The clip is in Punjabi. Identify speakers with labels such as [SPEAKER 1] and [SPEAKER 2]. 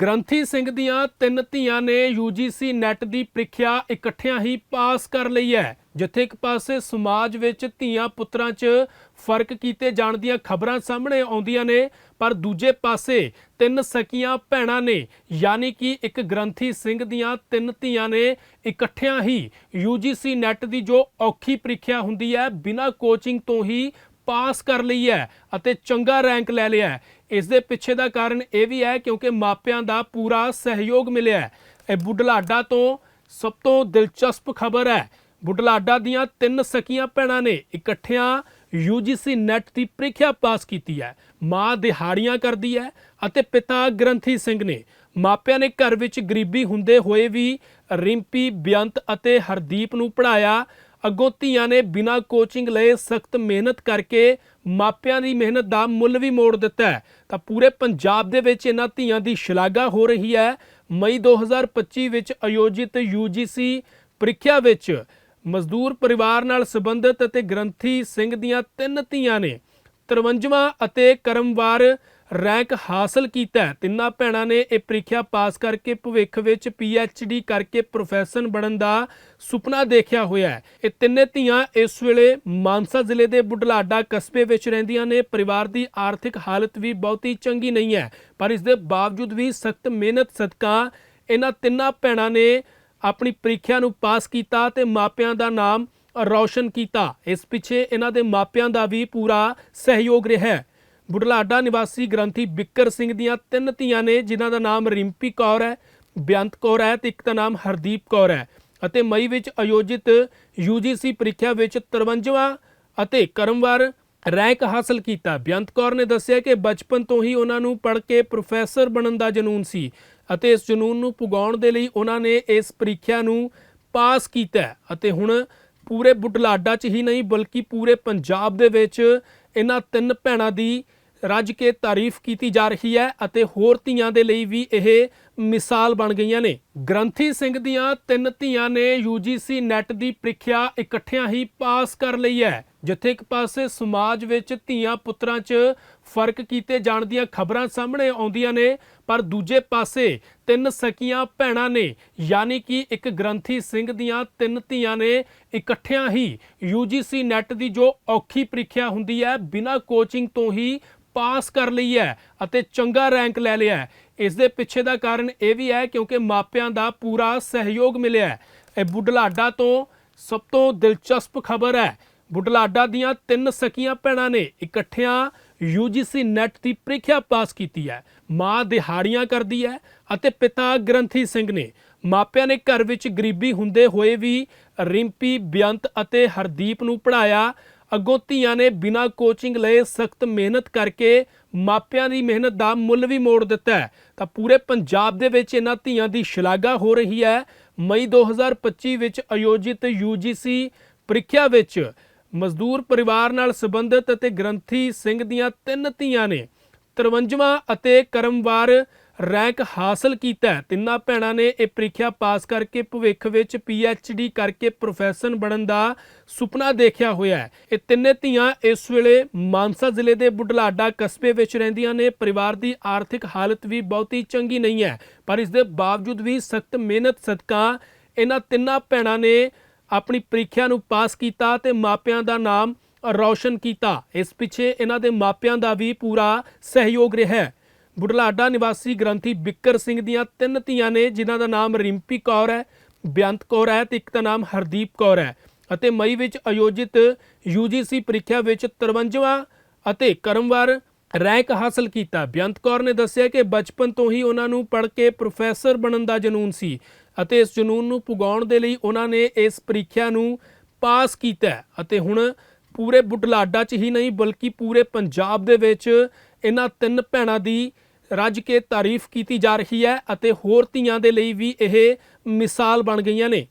[SPEAKER 1] ਗ੍ਰੰਥੀ ਸਿੰਘ ਦੀਆਂ ਤਿੰਨ ਧੀਆਂ ਨੇ UGC ਨੈਟ ਦੀ ਪ੍ਰੀਖਿਆ ਇਕੱਠਿਆਂ ਹੀ ਪਾਸ ਕਰ ਲਈ ਹੈ, ਜਿੱਥੇ ਇੱਕ ਪਾਸੇ ਸਮਾਜ ਵਿੱਚ ਧੀਆਂ ਪੁੱਤਰਾਂ 'ਚ ਫ਼ਰਕ ਕੀਤੇ ਜਾਣ ਦੀਆਂ ਖਬਰਾਂ ਸਾਹਮਣੇ ਆਉਂਦੀਆਂ ਨੇ, ਪਰ ਦੂਜੇ ਪਾਸੇ ਤਿੰਨ ਸਕੀਆਂ ਭੈਣਾਂ ਨੇ, ਯਾਨੀ ਕਿ ਇੱਕ ਗ੍ਰੰਥੀ ਸਿੰਘ ਦੀਆਂ ਤਿੰਨ ਧੀਆਂ ਨੇ, ਇਕੱਠਿਆਂ ਹੀ UGC ਨੈਟ ਦੀ ਜੋ ਔਖੀ ਪ੍ਰੀਖਿਆ ਹੁੰਦੀ ਹੈ, ਬਿਨਾਂ ਕੋਚਿੰਗ ਤੋਂ ਹੀ ਪਾਸ ਕਰ ਲਈ ਹੈ ਅਤੇ ਚੰਗਾ ਰੈਂਕ ਲੈ ਲਿਆ ਇਸ ਦੇ ਪਿੱਛੇ ਦਾ ਕਾਰਨ ਇਹ ਵੀ ਹੈ ਕਿਉਂਕਿ ਮਾਪਿਆਂ ਦਾ ਪੂਰਾ ਸਹਿਯੋਗ ਮਿਲਿਆ ਹੈ। ਇਹ ਬੁਢਲਾਡਾ ਤੋਂ ਸਭ ਤੋਂ ਦਿਲਚਸਪ ਖਬਰ ਹੈ। ਬੁਢਲਾਡਾ ਦੀਆਂ ਤਿੰਨ ਸਕੀਆਂ ਭੈਣਾਂ ਨੇ ਇਕੱਠਿਆਂ UGC ਨੈਟ ਦੀ ਪ੍ਰੀਖਿਆ ਪਾਸ ਕੀਤੀ ਹੈ। ਮਾਂ ਦਿਹਾੜੀਆਂ ਕਰਦੀ ਹੈ ਅਤੇ ਪਿਤਾ ਗ੍ਰੰਥੀ ਸਿੰਘ ਨੇ। ਮਾਪਿਆਂ ਨੇ ਘਰ ਵਿੱਚ ਗਰੀਬੀ ਹੁੰਦੇ ਹੋਏ ਵੀ ਰਿੰਪੀ, ਬੇਅੰਤ ਅਤੇ ਹਰਦੀਪ ਨੂੰ ਪੜਾਇਆ ਅੱਗੋਂ ਧੀਆਂ ਨੇ ਬਿਨਾਂ ਕੋਚਿੰਗ ਲਏ ਸਖਤ ਮਿਹਨਤ ਕਰਕੇ ਮਾਪਿਆਂ ਦੀ ਮਿਹਨਤ ਦਾ ਮੁੱਲ ਵੀ ਮੋੜ ਦਿੱਤਾ ਹੈ। ਤਾਂ ਪੂਰੇ ਪੰਜਾਬ ਦੇ ਵਿੱਚ ਇਹਨਾਂ ਧੀਆਂ ਦੀ ਸ਼ਲਾਘਾ ਹੋ ਰਹੀ ਹੈ। ਮਈ 2025 ਵਿੱਚ ਆਯੋਜਿਤ UGC ਪ੍ਰੀਖਿਆ ਵਿੱਚ ਮਜ਼ਦੂਰ ਪਰਿਵਾਰ ਨਾਲ ਸੰਬੰਧਿਤ ਅਤੇ ਗ੍ਰੰਥੀ ਸਿੰਘ ਦੀਆਂ ਤਿੰਨ ਧੀਆਂ ਨੇ। 53ਵਾਂ ਅਤੇ ਕਰਮਵਾਰ ਰੈਂਕ ਹਾਸਲ ਕੀਤਾ ਹੈ। ਤਿੰਨਾਂ ਭੈਣਾਂ ਨੇ ਇਹ ਪ੍ਰੀਖਿਆ ਪਾਸ ਕਰਕੇ ਭਵਿੱਖ ਵਿੱਚ ਡੀ ਕਰਕੇ ਪ੍ਰੋਫੈਸਰ ਬਣਨ ਦਾ ਸੁਪਨਾ ਦੇਖਿਆ ਹੋਇਆ ਹੈ। ਇਹ ਤਿੰਨੇ ਧੀਆਂ ਇਸ ਵੇਲੇ ਮਾਨਸਾ ਜ਼ਿਲ੍ਹੇ ਦੇ ਬੁਢਲਾਡਾ ਕਸਬੇ ਵਿੱਚ ਰਹਿੰਦੀਆਂ ਨੇ। ਪਰਿਵਾਰ ਦੀ ਆਰਥਿਕ ਹਾਲਤ ਵੀ ਬਹੁਤੀ ਚੰਗੀ ਨਹੀਂ ਹੈ, ਪਰ ਇਸ ਦੇ ਬਾਵਜੂਦ ਵੀ ਸਖਤ ਮਿਹਨਤ ਸਦਕਾ ਇਹਨਾਂ ਤਿੰਨਾਂ ਭੈਣਾਂ ਨੇ ਆਪਣੀ ਪ੍ਰੀਖਿਆ ਨੂੰ ਪਾਸ ਕੀਤਾ ਤੇ ਮਾਪਿਆਂ ਦਾ ਨਾਮ ਰੌਸ਼ਨ ਕੀਤਾ। ਇਸ ਪਿੱਛੇ ਇਹਨਾਂ ਦੇ ਮਾਪਿਆਂ ਦਾ ਵੀ ਪੂਰਾ ਸਹਿਯੋਗ ਰਿਹਾ ਹੈ। ਬੁਢਲਾਡਾ ਨਿਵਾਸੀ ਗ੍ਰੰਥੀ ਬਿੱਕਰ ਸਿੰਘ ਦੀਆਂ ਤਿੰਨ ਧੀਆਂ ਨੇ, ਜਿਨ੍ਹਾਂ ਦਾ ਨਾਮ ਰਿੰਪੀ ਕੌਰ ਹੈ ਬੇਅੰਤ ਕੌਰ ਹੈ ਤੇ ਇੱਕ ਦਾ ਨਾਮ ਹਰਦੀਪ ਕੌਰ ਹੈ ਅਤੇ ਮਈ ਵਿੱਚ ਆਯੋਜਿਤ UGC ਪ੍ਰੀਖਿਆ ਵਿੱਚ 53ਵਾਂ ਅਤੇ ਕਰਮਵਾਰ ਰੈਂਕ ਹਾਸਲ ਕੀਤਾ। ਬੇਅੰਤ ਕੌਰ ਨੇ ਦੱਸਿਆ ਕਿ ਬਚਪਨ ਤੋਂ ਹੀ ਉਹਨਾਂ ਨੂੰ ਪੜ੍ਹ ਕੇ ਪ੍ਰੋਫੈਸਰ ਬਣਨ ਦਾ ਜਨੂਨ ਸੀ ਅਤੇ ਇਸ ਜਨੂਨ ਨੂੰ ਪੁਗਾਉਣ ਦੇ ਲਈ ਉਹਨਾਂ ਨੇ ਇਸ ਪ੍ਰੀਖਿਆ ਨੂੰ ਪਾਸ ਕੀਤਾ ਅਤੇ ਹੁਣ ਪੂਰੇ ਬੁਢਲਾਡਾ 'ਚ ਹੀ ਨਹੀਂ, ਬਲਕਿ ਪੂਰੇ ਪੰਜਾਬ ਦੇ ਵਿੱਚ ਇਹਨਾਂ ਤਿੰਨ ਭੈਣਾਂ ਦੀ ਰੱਜ ਕੇ ਤਾਰੀਫ ਕੀਤੀ ਜਾ ਰਹੀ ਹੈ ਅਤੇ ਹੋਰ ਧੀਆਂ ਦੇ ਲਈ ਵੀ ਇਹ ਮਿਸਾਲ ਬਣ ਗਈਆਂ ਨੇ। ਗ੍ਰੰਥੀ ਸਿੰਘ ਦੀਆਂ ਤਿੰਨ ਧੀਆਂ ਨੇ UGC ਨੈਟ ਦੀ ਪ੍ਰੀਖਿਆ ਇਕੱਠਿਆਂ ਹੀ ਪਾਸ ਕਰ ਲਈ ਹੈ, ਜਿੱਥੇ ਇੱਕ ਪਾਸੇ ਸਮਾਜ ਵਿੱਚ ਧੀਆਂ ਪੁੱਤਰਾਂ 'ਚ ਫ਼ਰਕ ਕੀਤੇ ਜਾਣ ਦੀਆਂ ਖਬਰਾਂ ਸਾਹਮਣੇ ਆਉਂਦੀਆਂ ਨੇ, ਪਰ ਦੂਜੇ ਪਾਸੇ ਤਿੰਨ ਸਕੀਆਂ ਭੈਣਾਂ ਨੇ, ਯਾਨੀ ਕਿ ਇੱਕ ਗ੍ਰੰਥੀ ਸਿੰਘ ਦੀਆਂ ਤਿੰਨ ਧੀਆਂ ਨੇ, ਇਕੱਠਿਆਂ ਹੀ UGC ਨੈਟ ਦੀ ਜੋ ਔਖੀ ਪ੍ਰੀਖਿਆ ਹੁੰਦੀ ਹੈ, ਬਿਨਾਂ ਕੋਚਿੰਗ ਤੋਂ ਹੀ ਪਾਸ ਕਰ ਲਈ ਹੈ। ਅਤੇ ਚੰਗਾ ਰੈਂਕ ਲੈ ਲਿਆ ਹੈ। ਇਸ ਦੇ ਪਿੱਛੇ ਦਾ ਕਾਰਨ ਇਹ ਵੀ ਹੈ ਕਿਉਂਕਿ ਮਾਪਿਆਂ ਦਾ ਪੂਰਾ ਸਹਿਯੋਗ ਮਿਲਿਆ ਹੈ। ਇਹ ਬੁਢਲਾਡਾ ਤੋਂ ਸਭ ਤੋਂ ਦਿਲਚਸਪ ਖਬਰ ਹੈ। ਬੁਢਲਾਡਾ ਦੀਆਂ ਤਿੰਨ ਸਕੀਆਂ ਭੈਣਾਂ ਨੇ ਇਕੱਠਿਆਂ UGC ਨੈਟ ਦੀ ਪ੍ਰੀਖਿਆ ਪਾਸ ਕੀਤੀ ਹੈ। ਮਾਂ ਦਿਹਾੜੀਆਂ ਕਰਦੀ ਹੈ ਅਤੇ ਪਿਤਾ ਗ੍ਰੰਥੀ ਸਿੰਘ ਨੇ। ਮਾਪਿਆਂ ਨੇ ਘਰ ਵਿੱਚ ਗਰੀਬੀ ਹੁੰਦੇ ਹੋਏ ਵੀ ਰਿੰਪੀ, ਬੇਅੰਤ ਅਤੇ ਹਰਦੀਪ ਨੂੰ ਪੜਾਇਆ ਅੱਗੋਂ ਧੀਆਂ ਨੇ ਬਿਨਾਂ ਕੋਚਿੰਗ ਲਏ ਸਖਤ ਮਿਹਨਤ ਕਰਕੇ ਮਾਪਿਆਂ ਦੀ ਮਿਹਨਤ ਦਾ ਮੁੱਲ ਵੀ ਮੋੜ ਦਿੱਤਾ ਹੈ। ਤਾਂ ਪੂਰੇ ਪੰਜਾਬ ਦੇ ਵਿੱਚ ਇਹਨਾਂ ਧੀਆਂ ਦੀ ਸ਼ਲਾਘਾ ਹੋ ਰਹੀ ਹੈ। ਮਈ 2025 ਵਿੱਚ ਆਯੋਜਿਤ UGC ਪ੍ਰੀਖਿਆ ਵਿੱਚ ਮਜ਼ਦੂਰ ਪਰਿਵਾਰ ਨਾਲ ਸੰਬੰਧਿਤ ਅਤੇ ਗ੍ਰੰਥੀ ਸਿੰਘ ਦੀਆਂ ਤਿੰਨ ਧੀਆਂ ਨੇ। 53ਵਾਂ ਅਤੇ ਕਰਮਵਾਰ ਰੈਂਕ ਹਾਸਲ ਕੀਤਾ ਤਿੰਨਾਂ ਭੈਣਾਂ ਨੇ ਇਹ ਪ੍ਰੀਖਿਆ ਪਾਸ ਕਰਕੇ ਭਵਿੱਖ ਵਿੱਚ ਡੀ ਕਰਕੇ ਪ੍ਰੋਫੈਸਰ ਬਣਨ ਦਾ ਸੁਪਨਾ ਦੇਖਿਆ ਹੋਇਆ ਹੈ। ਇਹ ਤਿੰਨੇ ਧੀਆਂ ਇਸ ਵੇਲੇ ਮਾਨਸਾ ਜ਼ਿਲ੍ਹੇ ਦੇ ਬੁਢਲਾਡਾ ਕਸਬੇ ਵਿੱਚ ਰਹਿੰਦੀਆਂ ਨੇ। ਪਰਿਵਾਰ ਦੀ ਆਰਥਿਕ ਹਾਲਤ ਵੀ ਬਹੁਤੀ ਚੰਗੀ ਨਹੀਂ ਹੈ, ਪਰ ਇਸ ਦੇ ਬਾਵਜੂਦ ਵੀ ਸਖਤ ਮਿਹਨਤ ਸਦਕਾ ਇਹਨਾਂ ਤਿੰਨਾਂ ਭੈਣਾਂ ਨੇ ਆਪਣੀ ਪ੍ਰੀਖਿਆ ਨੂੰ ਪਾਸ ਕੀਤਾ ਤੇ ਮਾਪਿਆਂ ਦਾ ਨਾਮ ਰੌਸ਼ਨ ਕੀਤਾ। ਇਸ ਪਿੱਛੇ ਇਹਨਾਂ ਦੇ ਮਾਪਿਆਂ ਦਾ ਵੀ ਪੂਰਾ ਸਹਿਯੋਗ ਰਿਹਾ ਹੈ। ਬੁਢਲਾਡਾ ਨਿਵਾਸੀ ਗ੍ਰੰਥੀ ਬਿੱਕਰ ਸਿੰਘ ਦੀਆਂ ਤਿੰਨ ਧੀਆਂ ਨੇ, ਜਿਨ੍ਹਾਂ ਦਾ ਨਾਮ ਰਿੰਪੀ ਕੌਰ ਹੈ ਬੇਅੰਤ ਕੌਰ ਹੈ ਤੇ ਇੱਕ ਦਾ ਨਾਮ ਹਰਦੀਪ ਕੌਰ ਹੈ ਅਤੇ ਮਈ ਵਿੱਚ ਆਯੋਜਿਤ UGC ਪ੍ਰੀਖਿਆ ਵਿੱਚ 53ਵਾਂ ਅਤੇ ਕਰਮਵਾਰ ਰੈਂਕ ਹਾਸਲ ਕੀਤਾ। ਬੇਅੰਤ ਕੌਰ ਨੇ ਦੱਸਿਆ ਕਿ ਬਚਪਨ ਤੋਂ ਹੀ ਉਹਨਾਂ ਨੂੰ ਪੜ੍ਹ ਕੇ ਪ੍ਰੋਫੈਸਰ ਬਣਨ ਦਾ ਜਨੂਨ ਸੀ ਅਤੇ ਇਸ ਜਨੂਨ ਨੂੰ ਪੁਗਾਉਣ ਦੇ ਲਈ ਉਹਨਾਂ ਨੇ ਇਸ ਪ੍ਰੀਖਿਆ ਨੂੰ ਪਾਸ ਕੀਤਾ ਅਤੇ ਹੁਣ ਪੂਰੇ ਬੁਢਲਾਡਾ 'ਚ ਹੀ ਨਹੀਂ, ਬਲਕਿ ਪੂਰੇ ਪੰਜਾਬ ਦੇ ਵਿੱਚ ਇਹਨਾਂ ਤਿੰਨ ਭੈਣਾਂ ਦੀ ਰੱਜ ਕੇ ਤਾਰੀਫ ਕੀਤੀ ਜਾ ਰਹੀ ਹੈ ਅਤੇ ਹੋਰ ਧੀਆਂ ਦੇ ਲਈ ਵੀ ਇਹ ਮਿਸਾਲ ਬਣ ਗਈਆਂ ਨੇ।